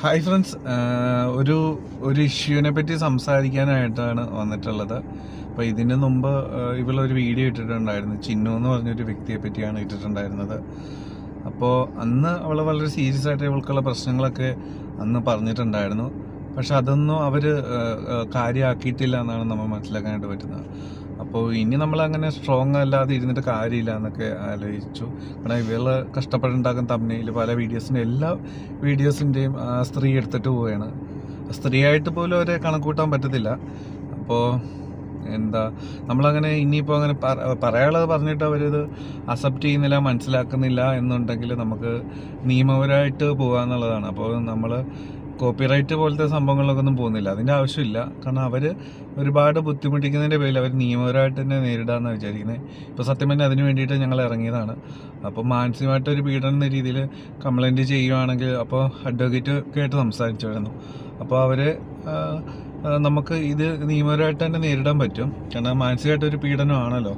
Hi friends ഒരു ഒരു ഇഷ്യൂവിനെ പറ്റി സംസാരിക്കാനായിട്ടാണ് വന്നിട്ടുള്ളത്. അപ്പോൾ ഇതിന് മുമ്പ് ഇവളൊരു വീഡിയോ ഇട്ടിട്ടുണ്ടായിരുന്നു. ചിന്നു എന്ന് പറഞ്ഞൊരു വ്യക്തിയെ പറ്റിയാണ് ഇട്ടിട്ടുണ്ടായിരുന്നത്. അപ്പോൾ അന്ന് അവൾ വളരെ സീരിയസ് ആയിട്ട് ഇവൾക്കുള്ള പ്രശ്നങ്ങളൊക്കെ അന്ന് പറഞ്ഞിട്ടുണ്ടായിരുന്നു. പക്ഷെ അതൊന്നും അവർ കാര്യമാക്കിയിട്ടില്ല എന്നാണ് നമ്മൾ മനസ്സിലാക്കാനായിട്ട് പറ്റുന്നത്. അപ്പോൾ ഇനി നമ്മൾ അങ്ങനെ സ്ട്രോങ് അല്ലാതെ ഇരുന്നിട്ട് കാര്യമില്ല എന്നൊക്കെ ആലോചിച്ചു. കാരണം ഇവൾ കഷ്ടപ്പെട്ടുണ്ടാക്കുന്ന തമ്മിൽ പല വീഡിയോസിന്റെ എല്ലാ വീഡിയോസിന്റെയും സ്ത്രീ എടുത്തിട്ട് പോവുകയാണ്. സ്ത്രീയായിട്ട് പോലും അവരെ കണക്കൂട്ടാൻ പറ്റത്തില്ല. അപ്പോൾ എന്താ നമ്മളങ്ങനെ ഇനിയിപ്പോൾ അങ്ങനെ പറ- പറയാനുള്ളത് പറഞ്ഞിട്ട് അവരിത് അക്സെപ്റ്റ് ചെയ്യുന്നില്ല മനസ്സിലാക്കുന്നില്ല എന്നുണ്ടെങ്കിൽ നമുക്ക് നിയമപരമായിട്ട് പോകാന്നുള്ളതാണ് അപ്പോൾ നമ്മൾ കോപ്പിറൈറ്റ് പോലത്തെ സംഭവങ്ങളിലൊക്കെ ഒന്നും പോകുന്നില്ല. അതിന്റെ ആവശ്യമില്ല. കാരണം അവർ ഒരുപാട് ബുദ്ധിമുട്ടിക്കുന്നതിന്റെ പേരിൽ അവർ നിയമപരമായിട്ട് തന്നെ നേരിടാമെന്ന് വിചാരിക്കുന്നത് ഇപ്പോൾ സത്യം തന്നെ അതിന് വേണ്ടിയിട്ട് ഞങ്ങൾ ഇറങ്ങിയതാണ്. അപ്പോൾ മാനസികമായിട്ട് ഒരു പീഡനം എന്ന രീതിയിൽ കംപ്ലൈന്റ് ചെയ്യുവാണെങ്കിൽ അപ്പോൾ അഡ്വക്കേറ്റ് ഒക്കെ ആയിട്ട് സംസാരിച്ചായിരുന്നു. അപ്പോൾ അവർ നമുക്ക് ഇത് നിയമപരമായിട്ട് തന്നെ നേരിടാൻ പറ്റും. കാരണം മാനസികമായിട്ട് ഒരു പീഡനമാണല്ലോ.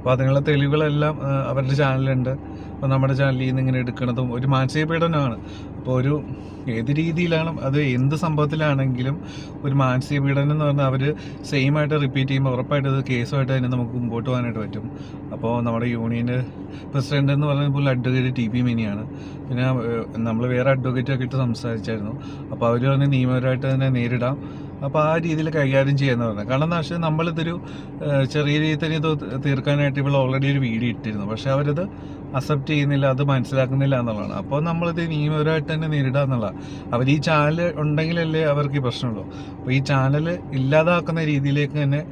അപ്പോൾ അതിനുള്ള തെളിവുകളെല്ലാം അവരുടെ ചാനലുണ്ട് അപ്പോൾ നമ്മുടെ ചാനലിൽ നിന്ന് ഇങ്ങനെ എടുക്കുന്നതും ഒരു മാനസിക പീഡനമാണ് അപ്പോൾ ഒരു ഏത് രീതിയിലാണ് അത് എന്ത് സംഭവത്തിലാണെങ്കിലും ഒരു മാനസിക പീഡനം എന്ന് പറഞ്ഞാൽ അവർ സെയിം ആയിട്ട് റിപ്പീറ്റ് ചെയ്യുമ്പോൾ ഉറപ്പായിട്ട് അത് കേസുമായിട്ട് തന്നെ നമുക്ക് മുമ്പോട്ട് പോകാനായിട്ട് പറ്റും. അപ്പോൾ നമ്മുടെ യൂണിയന്റെ പ്രസിഡന്റ് എന്ന് പറയുമ്പോൾ അഡ്വക്കേറ്റ് ടി പി മിനിയാണ്. പിന്നെ നമ്മൾ വേറെ അഡ്വക്കേറ്റ് ഒക്കെ ഇട്ട് സംസാരിച്ചായിരുന്നു. അപ്പോൾ അവർ പറഞ്ഞ് നിയമപരമായിട്ട് തന്നെ നേരിടാം. അപ്പോൾ ആ രീതിയിൽ കൈകാര്യം ചെയ്യാന്ന് കാരണം എന്താ വെച്ചാൽ നമ്മളിതൊരു ചെറിയ രീതിയിൽ തന്നെ ഇത് തീർക്കാനായിട്ട് ഇവിടെ ഓൾറെഡി ഒരു വീഡിയോ ഇട്ടിരുന്നു. പക്ഷെ അവരത് അക്സെപ്റ്റ് ചെയ്യുന്നില്ല അത് മനസ്സിലാക്കുന്നില്ല എന്നുള്ളതാണ്. അപ്പോൾ നമ്മളിത് നിയമപരമായിട്ട് തന്നെ നേരിടുക എന്നുള്ളതാണ്. അവർ ഈ ചാനൽ ഉണ്ടെങ്കിലല്ലേ അവർക്ക് ഈ പ്രശ്നമുള്ളൂ. അപ്പോൾ ഈ ചാനൽ ഇല്ലാതാക്കുന്ന രീതിയിലേക്ക് തന്നെ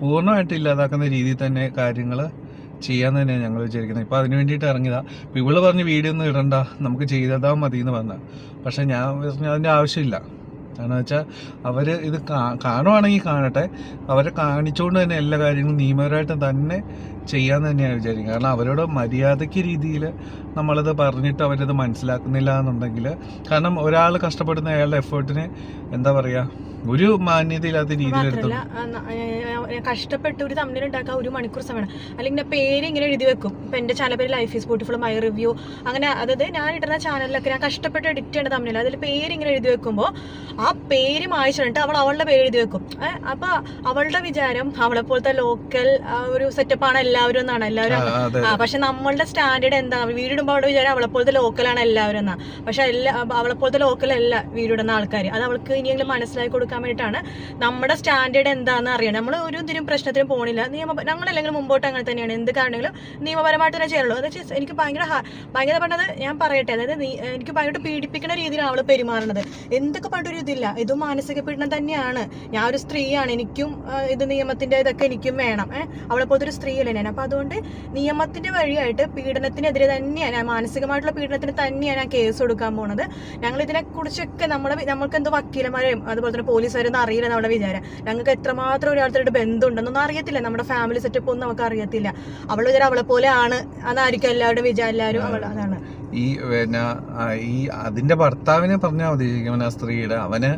പൂർണമായിട്ട് ഇല്ലാതാക്കുന്ന രീതിയിൽ തന്നെ കാര്യങ്ങൾ ചെയ്യാൻ തന്നെയാണ് ഞങ്ങൾ വിചാരിക്കുന്നത്. ഇപ്പോൾ അതിന് വേണ്ടിയിട്ട് ഇറങ്ങിയതാ. ഇപ്പോൾ ഇവൾ പറഞ്ഞ് വീഡിയോ ഒന്നും ഇടണ്ട. നമുക്ക് ചെയ്തതാ മതി എന്ന് പറഞ്ഞ പക്ഷേ ഞാൻ പറഞ്ഞു അതിന്റെ ആവശ്യമില്ല. കാരണം വെച്ചാൽ അവർ ഇത് കാണുവാണെങ്കിൽ കാണട്ടെ. അവരെ കാണിച്ചുകൊണ്ട് തന്നെ എല്ലാ കാര്യങ്ങളും നിയമപരമായിട്ട് തന്നെ ചെയ്യാൻ തന്നെയാണ് വിചാരിക്കുന്നത്. കാരണം അവരോട് മര്യാദയ്ക്ക് രീതിയിൽ നമ്മളത് പറഞ്ഞിട്ട് അവരത് മനസ്സിലാക്കുന്നില്ല എന്നുണ്ടെങ്കിൽ കാരണം ഒരാൾ കഷ്ടപ്പെടുന്ന അയാളുടെ എഫേർട്ടിന് എന്താ പറയുക ഒരു മാന്യതയില്ലാത്ത രീതിയിൽ കഷ്ടപ്പെട്ട് ഒരു തമ്മിൽ ഉണ്ടാക്കാൻ ഒരു മണിക്കൂർ സമയം അല്ലെങ്കിൽ പേര് ഇങ്ങനെ എഴുതി വെക്കും. ഇപ്പൊ എന്റെ ചാനൽ പേര് life is beautiful my review അങ്ങനെ അതായത് ഞാൻ ഇടുന്ന ചാനലിലൊക്കെ ഞാൻ കഷ്ടപ്പെട്ട് എഡിറ്റ് ചെയ്യേണ്ട തമ്മിൽ അതിൽ പേര് ഇങ്ങനെ എഴുതി വെക്കുമ്പോൾ ആ പേര് മായിച്ചിട്ട് അവൾ അവളുടെ പേര് എഴുതി വെക്കും. അപ്പൊ അവളുടെ വിചാരം അവളെ പോലത്തെ ലോക്കൽ ഒരു സെറ്റപ്പ് ആണ് എല്ലാവരും എന്നാണ്. എല്ലാവരും ആ, പക്ഷെ നമ്മളുടെ സ്റ്റാൻഡേർഡ് എന്താ വീടിടുമ്പോൾ അവളുടെ വിചാരം അവളെ പോലത്തെ ലോക്കലാണ് എല്ലാവരും എന്നാ. പക്ഷെ എല്ലാ അവളെ പോലത്തെ ലോക്കലല്ല വീടിടുന്ന ആൾക്കാർ അത് അവൾക്ക് ഇനിയെങ്കിലും മനസ്സിലാക്കി കൊടുക്കാൻ വേണ്ടിയിട്ടാണ് നമ്മുടെ സ്റ്റാൻഡേർഡ് എന്താന്ന് അറിയണം. നമ്മൾ ഒരു ഇതിനും പ്രശ്നത്തിനും പോണില്ല. നിയമ ഞങ്ങളല്ലെങ്കിലും മുമ്പോട്ട് അങ്ങനെ തന്നെയാണ്. എന്ത് കാരണങ്ങളും നിയമപരമായിട്ട് തന്നെ അത് വെച്ചാൽ എനിക്ക് ഭയങ്കര ഭയങ്കര പറഞ്ഞത് ഞാൻ പറയട്ടെ. അതായത് എനിക്ക് ഭയങ്കര പീഡിപ്പിക്കുന്ന രീതിയിലാണ് അവൾ പെരുമാറുന്നത്. എന്തൊക്കെ പറഞ്ഞൊരു ഇതില്ല ഇതും മാനസിക പീഡനം തന്നെയാണ്. ഞാൻ ഒരു സ്ത്രീയാണ്. എനിക്കും ഇത് നിയമത്തിന്റെ ഇതൊക്കെ എനിക്കും വേണം. ഏഹ് അവളെ പോലത്തെ ഒരു സ്ത്രീയല്ലേ ഞാൻ. അപ്പൊ അതുകൊണ്ട് നിയമത്തിന്റെ വഴിയായിട്ട് പീഡനത്തിനെതിരെ തന്നെയാണ് ഞാൻ മാനസികമായിട്ടുള്ള പീഡനത്തിന് തന്നെയാണ് ഞാൻ കേസ് കൊടുക്കാൻ പോണത്. ഞങ്ങൾ ഇതിനെ കുറിച്ചൊക്കെ നമ്മുടെ നമ്മൾക്ക് എന്തോ വക്കീലന്മാരെയും അതുപോലെ തന്നെ പോലീസുകാരൊന്നും അറിയില്ല നമ്മുടെ വിചാരം. ഞങ്ങൾക്ക് എത്രമാത്രം ഒരാളുടെ ബന്ധമുണ്ടെന്നൊന്നും അറിയത്തില്ല. നമ്മുടെ ഫാമിലി സെറ്റപ്പ് ഒന്നും നമുക്ക് അറിയത്തില്ല. അവൾ വിചാരം അവളെ പോലെ ആണ് അതായിരിക്കും എല്ലാവരുടെ വിചാരം. എല്ലാവരും അവൾ അതാണ്. ഈ പിന്നെ ഈ അതിന്റെ ഭർത്താവിനെ പറഞ്ഞാൽ മതി ശരിക്കും ആ സ്ത്രീയുടെ അവന്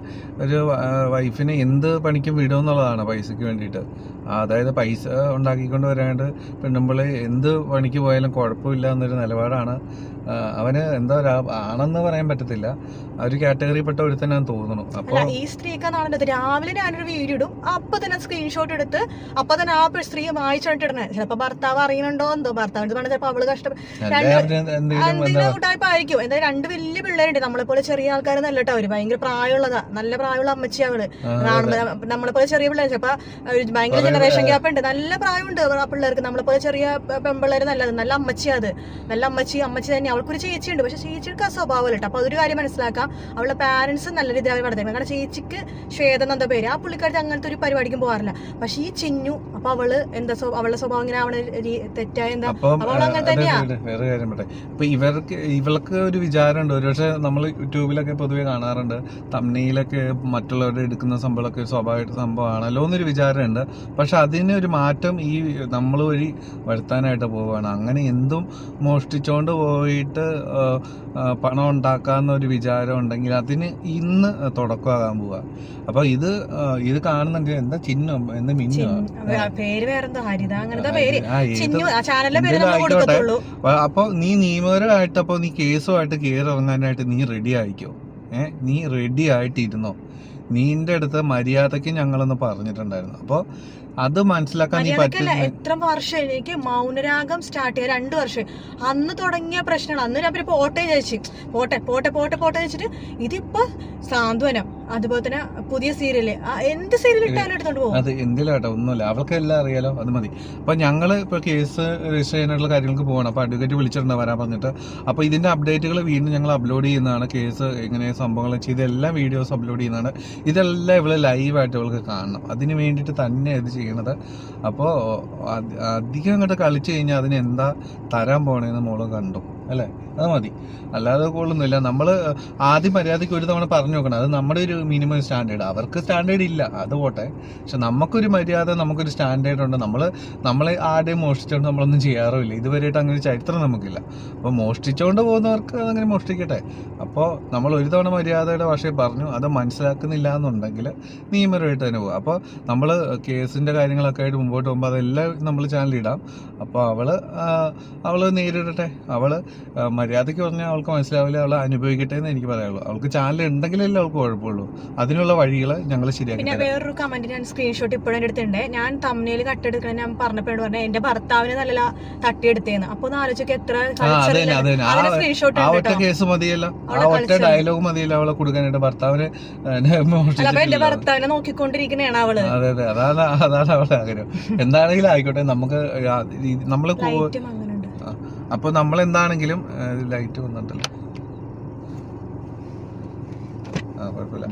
ഒരു വൈഫിനെ എന്ത് പണിക്കും വിടുമെന്നുള്ളതാണ് പൈസയ്ക്ക് വേണ്ടിയിട്ട്. അതായത് പൈസ ഉണ്ടാക്കിക്കൊണ്ട് വരാണ്ട് പെണ്ണുമ്പിൾ എന്ത് പണിക്ക് പോയാലും കുഴപ്പമില്ല എന്നൊരു നിലപാടാണ്. അവന് എന്താ ഒരു ആണെന്ന് പറയാൻ പറ്റത്തില്ല. ആ ഒരു കാറ്റഗറിപ്പെട്ട ഒരുത്തനാന്ന് തോന്നുന്നു. അപ്പോൾ ഈ സ്ത്രീക്ക് രാവിലെ ഞാനൊരു വീഡിയോ ഇടും. അപ്പൊ തന്നെ സ്ക്രീൻഷോട്ട് എടുത്ത് അപ്പൊ തന്നെ ആ സ്ത്രീ വായിച്ചോണ്ടിടണേ. ചിലപ്പോ ഭർത്താവ് അറിയണുണ്ടോ എന്തോ? ഭർത്താവിന്റെ പറഞ്ഞ ചിലപ്പോ അവൾ കഷ്ടപ്പെട്ട എന്തെങ്കിലും എന്താ രണ്ട് വലിയ പിള്ളേരുണ്ട്. നമ്മളെ പോലെ ചെറിയ ആൾക്കാരൊന്നും അല്ലട്ടോ അവർ. ഭയങ്കര പ്രായമുള്ളതാ. നല്ല പ്രായമുള്ള അമ്മച്ചി അവൾ നമ്മളെപ്പോലെ നമ്മളെ പോലെ ചെറിയ പിള്ളേർ അപ്പൊ ഭയങ്കര ജനറേഷൻ ഗ്യാപ്പ് ഉണ്ട്. നല്ല പ്രായമുണ്ട് ആ പിള്ളേർക്ക്. നമ്മളെ പോലെ ചെറിയ പെൺപിള്ളേര് നല്ലത്. നല്ല അമ്മച്ചി അത് നല്ല അമ്മച്ചി അമ്മച്ചി തന്നെ. അവൾക്കൊരു ചേച്ചിയുണ്ട്. പക്ഷെ ചേച്ചിക്ക് ആ സ്വഭാവം കേട്ടോ. അപ്പൊ അതൊരു കാര്യം മനസ്സിലാക്കാം. അവളുടെ പാരന്റ്സ് നല്ല രീതിയിൽ വളർത്തുന്നത് കാരണം ചേച്ചിക്ക് ശ്വേതം എന്ന പേര്. ആ പുള്ളിക്കാരത്തെ അങ്ങനത്തെ ഒരു പരിപാടിക്കും പോകാറില്ല. പക്ഷെ ഈ ചിന്നു അപ്പൊ അവൾ എന്താ അവളുടെ സ്വഭാവം ഇങ്ങനെ അവളെ തെറ്റായ എന്താ? അപ്പം അപ്പൊ അവൾ അങ്ങനെ തന്നെയാ. വേറെ കാര്യം പറയട്ടെ. ഇപ്പൊ ഇവൾക്ക് ഒരു വിചാരമുണ്ട്. ഒരുപക്ഷെ നമ്മൾ യൂട്യൂബിലൊക്കെ പൊതുവെ കാണാറുണ്ട്. തമ്മിലൊക്കെ മറ്റുള്ളവരുടെ എടുക്കുന്ന സംഭവമൊക്കെ സ്വാഭാവിക സംഭവമാണല്ലോ എന്നൊരു വിചാരമുണ്ട്. പക്ഷെ അതിന് ഒരു മാറ്റം ഈ നമ്മൾ വഴി വരുത്താനായിട്ട് പോവുകയാണ്. അങ്ങനെ എന്തും മോഷ്ടിച്ചുകൊണ്ട് പോയിട്ട് പണം ഉണ്ടാക്കാമെന്ന ഒരു വിചാരം ഉണ്ടെങ്കിൽ അതിന് ഇന്ന് തുടക്കമാകാൻ പോവുക. അപ്പൊ ഇത് ഇത് കാണുന്നെങ്കിൽ എന്താ ചിഹ്നം? എന്താ മിന്നോ പേര് വേറെന്തോ ഹരിത അങ്ങനത്തെ പേര്. അപ്പൊ നീ നിയമപരമായിട്ട് അപ്പൊ നീ കേസുമായിട്ട് കയറി ഇറങ്ങാനായിട്ട് നീ റെഡി ആയിക്കോ? ഏ നീ റെഡി ആയിട്ടിരുന്നോ? നീന്റെ അടുത്ത് മര്യാദയ്ക്ക് ഞങ്ങളൊന്ന് പറഞ്ഞിട്ടുണ്ടായിരുന്നു. അപ്പോൾ അത് മനസ്സിലാക്കാൻ നീ പറ്റില്ല എത്ര വർഷം എനിക്ക് മൗനരാഗം സ്റ്റാർട്ട് ചെയ്യാൻ രണ്ട് വർഷം. അന്ന് തുടങ്ങിയ പ്രശ്നമാണ് അന്ന് ഞാൻ പിന്നെ പോട്ടെ ചോദിച്ചു പോട്ടെ പോട്ടെ പോട്ടെ പോട്ടെ വെച്ചിട്ട് ഇതിപ്പോ സാന്ത്വനം. അതുപോലെ തന്നെ പുതിയ സീരിയൽ. എന്ത് സീരിയൽ ഇട്ടാലും എടുത്തോണ്ട് പോകും. അത് എന്തിലാട്ടോ ഒന്നുമില്ല. അവൾക്ക് എല്ലാം അറിയാലോ അത് മതി. അപ്പൊ ഞങ്ങൾ ഇപ്പൊ കേസ് രജിസ്റ്റർ ചെയ്യാനായിട്ടുള്ള കാര്യങ്ങൾക്ക് പോകണം അപ്പൊ അഡ്വക്കേറ്റ് വിളിച്ചിട്ടുണ്ട് വരാൻ പറഞ്ഞിട്ട്. അപ്പൊ ഇതിന്റെ അപ്ഡേറ്റുകൾ വീണ്ടും ഞങ്ങൾ അപ്ലോഡ് ചെയ്യുന്നതാണ്. കേസ് എങ്ങനെ സംഭവങ്ങൾ ചെയ്ത് എല്ലാ വീഡിയോസ് അപ്ലോഡ് ചെയ്യുന്നതാണ്. ഇതെല്ലാം ഇവൾ ലൈവായിട്ട് ഇവൾക്ക് കാണണം. അതിന് വേണ്ടിയിട്ട് തന്നെ ഇത് ചെയ്യണത്. അപ്പോൾ അധികം അങ്ങോട്ട് കളിച്ചു കഴിഞ്ഞാൽ അതിന് എന്താ തരാൻ പോണേന്ന് മോൾ കണ്ടു. അല്ലേ? അത് മതി. അല്ലാതെ കൊള്ളുന്നില്ല നമ്മൾ ആദ്യം മര്യാദയ്ക്ക് ഒരു തവണ പറഞ്ഞു നോക്കണം. അത് നമ്മുടെ ഒരു മിനിമം സ്റ്റാൻഡേർഡ് അവർക്ക് സ്റ്റാൻഡേർഡ് ഇല്ല. അത് പോട്ടെ. പക്ഷെ നമുക്കൊരു മര്യാദ നമുക്കൊരു സ്റ്റാൻഡേർഡ് ഉണ്ട്. നമ്മൾ നമ്മളെ ആരുടെയും മോഷ്ടിച്ചുകൊണ്ട് നമ്മളൊന്നും ചെയ്യാറുമില്ല. ഇതുവരെയായിട്ട് അങ്ങനെ ചരിത്രം നമുക്കില്ല. അപ്പോൾ മോഷ്ടിച്ചുകൊണ്ട് പോകുന്നവർക്ക് അതങ്ങനെ മോഷ്ടിക്കട്ടെ. അപ്പോൾ നമ്മൾ ഒരു തവണ മര്യാദയുടെ ഭാഷയിൽ പറഞ്ഞു അത് മനസ്സിലാക്കുന്നില്ല എന്നുണ്ടെങ്കിൽ നിയമപരമായിട്ട് തന്നെ പോകും. അപ്പോൾ നമ്മൾ കേസിന്റെ കാര്യങ്ങളൊക്കെ ആയിട്ട് മുമ്പോട്ട് പോകുമ്പോൾ അതെല്ലാം നമ്മൾ ചാനലിടാം അപ്പോൾ അവൾ അവൾ നേരിടട്ടെ. അവൾ ആ, മര്യാദയ്ക്ക് പറഞ്ഞാൽ അവൾക്ക് മനസ്സിലാവില്ല അവൾ അനുഭവിക്കട്ടെ എന്ന് എനിക്ക് പറയാനുള്ളൂ. അവൾക്ക് ചാനൽ ഉണ്ടെങ്കിലല്ലേ അവൾക്ക് കുഴപ്പമുള്ളൂ. അതിനുള്ള വഴികൾ ഞങ്ങൾ ശരിയാക്കി പിന്നെ വേറൊരു കമന്റ് ഞാൻ സ്ക്രീൻഷോട്ട് ഇപ്പോഴും എടുത്തിട്ടുണ്ട്. ഞാൻ തമ്മിൽ കട്ടെടുക്കണം ഞാൻ പറഞ്ഞപ്പോഴും പറഞ്ഞു എന്റെ ഭർത്താവിനെ നല്ല തട്ടിയെടുത്തേന്ന്. അപ്പൊ ഒന്ന് എത്ര സ്ക്രീൻഷോട്ട് ആ ഒറ്റ കേസ് മതിയല്ല. ആ ഒറ്റ ഡയലോഗ് മതിയല്ല അവളെ കൊടുക്കാനായിട്ട്. ഭർത്താവിന് എന്റെ ഭർത്താവിനെ നോക്കിക്കൊണ്ടിരിക്കണേണ് അവൾ. അതെ അതെ. അതാണ് അതാണ് അവളുടെ ആഗ്രഹം. എന്താണെങ്കിലും ആയിക്കോട്ടെ. നമുക്ക് നമ്മൾ ലൈറ്റും അങ്ങനെ ഉണ്ട് അപ്പൊ നമ്മൾ എന്താണെങ്കിലും ലൈറ്റ് വന്നിട്ടല്ലോ? ആ കുഴപ്പമില്ല.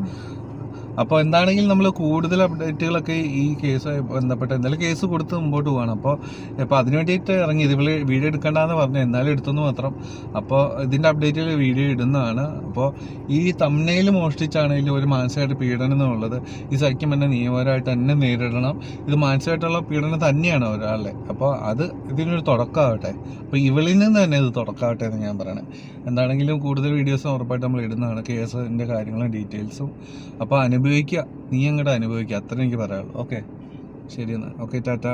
അപ്പോൾ എന്താണെങ്കിലും നമ്മൾ കൂടുതൽ അപ്ഡേറ്റുകളൊക്കെ ഈ കേസുമായി ബന്ധപ്പെട്ട് എന്തായാലും കേസ് കൊടുത്ത് മുമ്പോട്ട് പോകണം അപ്പോൾ ഇപ്പോൾ അതിന് വേണ്ടിയിട്ട് ഇറങ്ങി. ഇത് ഇവൾ വീഡിയോ എടുക്കണ്ടെന്ന് പറഞ്ഞു. എന്നാലും എടുത്തെന്ന് മാത്രം. അപ്പോൾ ഇതിന്റെ അപ്ഡേറ്റുകൾ വീഡിയോ ഇടുന്നതാണ്. അപ്പോൾ ഈ തമ്മനയിൽ മോഷ്ടിച്ചാണെങ്കിലും ഒരു മാനസികമായിട്ട് പീഡനം എന്നുള്ളത് ഈ സഖ്യം തന്നെ നിയമപരമായിട്ട് തന്നെ നേരിടണം. ഇത് മാനസികമായിട്ടുള്ള പീഡനം തന്നെയാണ് ഒരാളുടെ. അപ്പോൾ അത് ഇതിനൊരു തുടക്കമാവട്ടെ അപ്പോൾ ഇവളിൽ നിന്ന് തന്നെ ഇത് തുടക്കമാവട്ടെ എന്ന് ഞാൻ പറയണേ. എന്താണെങ്കിലും കൂടുതൽ വീഡിയോസും ഉറപ്പായിട്ട് നമ്മൾ ഇടുന്നതാണ് കേസിന്റെ കാര്യങ്ങളും ഡീറ്റെയിൽസും അപ്പോൾ അനുഭവിക്കുക നീ അങ്ങോട്ട് അനുഭവിക്കുക അത്ര എനിക്ക് പറയാനുള്ളൂ. ഓക്കെ ശരി എന്നാൽ ഓക്കെ ടാറ്റ.